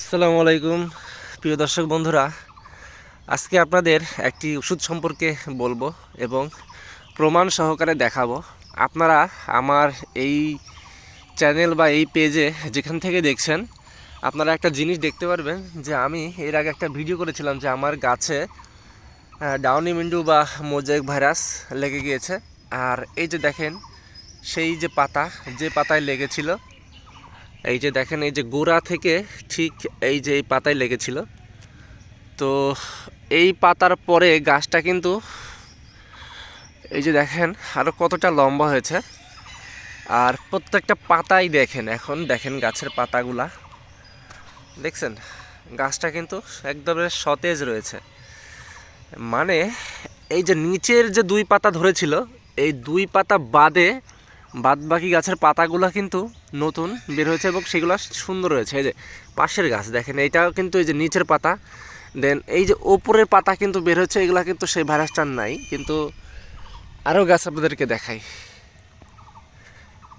আসসালামু আলাইকুম, প্রিয় দর্শক বন্ধুরা। আজকে আপনাদের একটি ওষুধ সম্পর্কে বলব এবং প্রমাণ সহকারে দেখাবো। আপনারা আমার এই চ্যানেল বা এই পেজে যেখান থেকে দেখছেন, আপনারা একটা জিনিস দেখতে পারবেন যে আমি এর আগে একটা ভিডিও করেছিলাম যে আমার গাছে ডাউনি মিন্ডু বা মোজাইক ভাইরাস লেগে গিয়েছে। আর এই যে দেখেন, সেই যে পাতা, যে পাতায় লেগেছিল এই যে দেখেন, এই যে গোড়া থেকে ঠিক এই যে এই পাতায় লেগেছিল। তো এই পাতার পরে গাছটা কিন্তু এই যে দেখেন আরও কতটা লম্বা হয়েছে। আর প্রত্যেকটা পাতাই দেখেন এখন, দেখেন গাছের পাতাগুলা। দেখছেন? গাছটা কিন্তু একদম সতেজ রয়েছে। মানে এই যে নিচের যে দুই পাতা ধরেছিল, এই দুই পাতা বাদে বাদ বাকি গাছের পাতাগুলো কিন্তু নতুন বের হয়েছে এবং সেগুলো সুন্দর রয়েছে। এই যে পাশের গাছ দেখেন, এইটাও কিন্তু এই যে নিচের পাতা। দেন এই যে ওপরের পাতা কিন্তু বের হচ্ছে এগুলো কিন্তু সেই ভাইরাসটার নাই, কিন্তু আরও গাছ আপনাদেরকে দেখাই।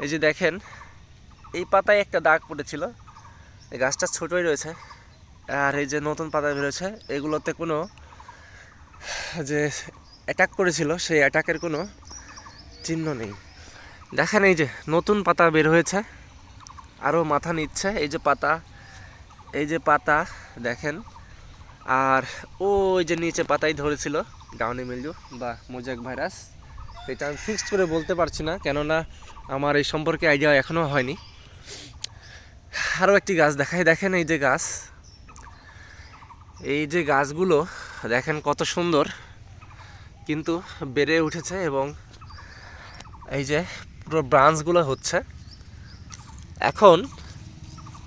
এই যে দেখেন, এই পাতায় একটা দাগ পড়েছিল, এই গাছটা ছোটোই রয়েছে। আর এই যে নতুন পাতা বেরোচ্ছে এগুলোতে কোনো যে অ্যাটাক করেছিল, সেই অ্যাটাকের কোনো চিহ্ন নেই। দেখেন এই যে নতুন পাতা বের হয়েছে আরও মাথা নিচ্ছে, এই যে পাতা, এই যে পাতা, দেখেন। আর ওই যে নিচে পাতাই ধরেছিল ডাউনি মিলজু বা মোজাক ভাইরাস, এটা আমি ফিক্সড করে বলতে পারছি না, কেননা আমার এই সম্পর্কে আইডিয়া এখনও হয়নি। আরও একটি গাছ দেখাই, দেখেন এই যে গাছ। এই যে গাছগুলো, দেখেন কত সুন্দর, কিন্তু বেড়ে উঠেছে এবং এই যে পুরো ব্রাঞ্চগুলো হচ্ছে। এখন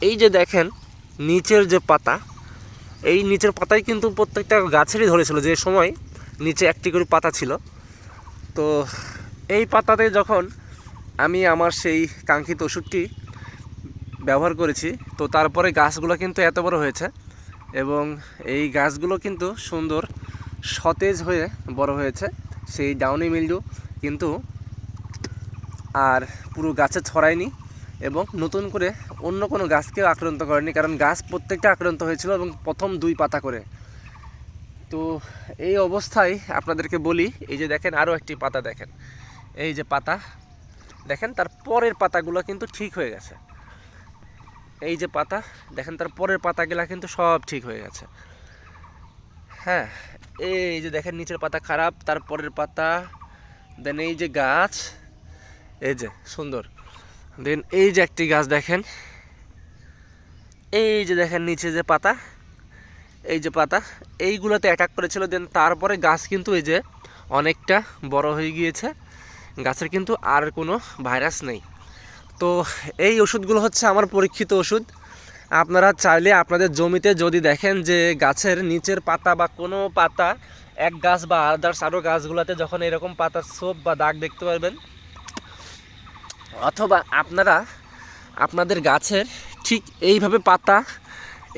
এই যে দেখেন, নিচের যে পাতা, এই নিচের পাতায় কিন্তু প্রত্যেকটা গাছেরই ধরেছিল। যে সময় নিচে একটি করে পাতা ছিল। তো এই পাতাতে যখন আমি আমার সেই কাঙ্ক্ষিত ওষুধটি ব্যবহার করেছি, তো তারপরে গাছগুলো কিন্তু এত বড় হয়েছে এবং এই গাছগুলো কিন্তু সুন্দর সতেজ হয়ে বড় হয়েছে। সেই ডাউনি মিল্ডু কিন্তু আর পুরো গাছে ছড়ায়নি এবং নতুন করে অন্য কোনো গাছকেও আক্রান্ত করেনি, কারণ গাছ প্রত্যেকটা আক্রান্ত হয়েছিল এবং প্রথম দুই পাতা করে। তো এই অবস্থায় আপনাদেরকে বলি, এই যে দেখেন আরও একটি পাতা দেখেন। এই যে পাতা, দেখেন তার পরের পাতাগুলো কিন্তু ঠিক হয়ে গেছে। এই যে পাতা, দেখেন তার পরের পাতাগুলা কিন্তু সব ঠিক হয়ে গেছে। হ্যাঁ এই যে দেখেন নিচের পাতা খারাপ, তার পরের পাতা, দেন এই যে গাছ এই যে, সুন্দর। দেন এই যে একটি গাছ দেখেন। এই যে দেখেন নিচে যে পাতা, এই যে পাতা, এইগুলোতে অ্যাটাক করেছিল। দেন তারপরে গাছ কিন্তু এই যে অনেকটা বড় হয়ে গিয়েছে। গাছের কিন্তু আর কোনো ভাইরাস নেই। তো এই ওষুধগুলো হচ্ছে আমার পরীক্ষিত ওষুধ। আপনারা চাইলে আপনাদের জমিতে যদি দেখেন যে গাছের নিচের পাতা বা কোনো পাতা, এক গাছ বা আদার্স আরও গাছগুলোতে যখন এরকম পাতার সোপ বা দাগ দেখতে পারবেন অথবা আপনারা আপনাদের গাছের ঠিক এইভাবে পাতা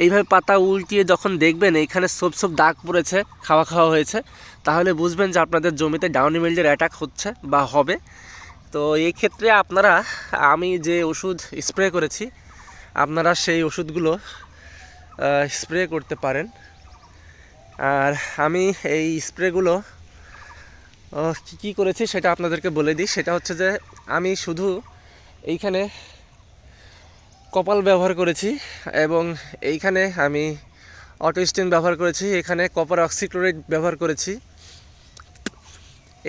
এইভাবে পাতা উল্টিয়ে যখন দেখবেন এইখানে সব সব দাগ পড়েছে, খাওয়া খাওয়া হয়েছে, তাহলে বুঝবেন যে আপনাদের জমিতে ডাউনি মিল্ডের অ্যাটাক হচ্ছে বা হবে। তো এই ক্ষেত্রে আপনারা, আমি যে ওষুধ স্প্রে করেছি, আপনারা সেই ওষুধগুলো স্প্রে করতে পারেন। আর আমি এই স্প্রেগুলো কী কী করেছি সেটা আপনাদেরকে বলে দিই। সেটা হচ্ছে যে আমি শুধু এইখানে কপাল ব্যবহার করেছি এবং এইখানে আমি অটো অটোস্টিন ব্যবহার করেছি, এখানে কপার অক্সিক্লোরাইড ব্যবহার করেছি,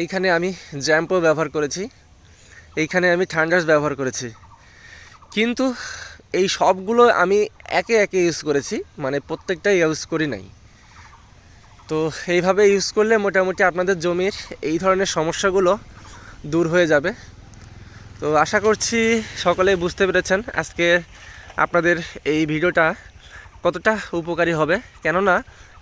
এইখানে আমি জ্যাম্পো ব্যবহার করেছি, এইখানে আমি ঠান্ডাস ব্যবহার করেছি। কিন্তু এই সবগুলো আমি একে একে ইউজ করেছি মানে প্রত্যেকটাই ইউজ করি নাই। তো এইভাবে ইউজ করলে মোটামুটি আপনাদের জমির এই ধরনের সমস্যাগুলো দূর হয়ে যাবে। তো আশা করছি সকলেই বুঝতে পেরেছেন আজকে আপনাদের এই ভিডিওটা কতটা উপকারী হবে। কেননা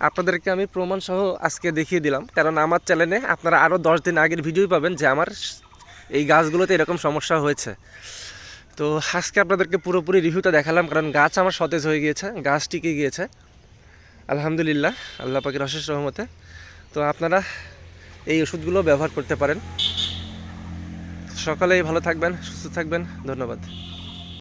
আপনাদেরকে আমি প্রমাণসহ আজকে দেখিয়ে দিলাম। কারণ আমার চ্যানেলে আপনারা আরও দশ দিন আগের ভিডিওই পাবেন যে আমার এই গাছগুলোতে এরকম সমস্যা হয়েছে। তো আজকে আপনাদেরকে পুরোপুরি রিভিউটা দেখালাম। কারণ গাছ আমার সতেজ হয়ে গিয়েছে, গাছ টিকে গিয়েছে। আলহামদুলিল্লাহ, আল্লাহ পাখির অশেষ রহমতে। তো আপনারা এই ওষুধগুলো ব্যবহার করতে পারেন। সকালেই ভালো থাকবেন, সুস্থ থাকবেন, ধন্যবাদ।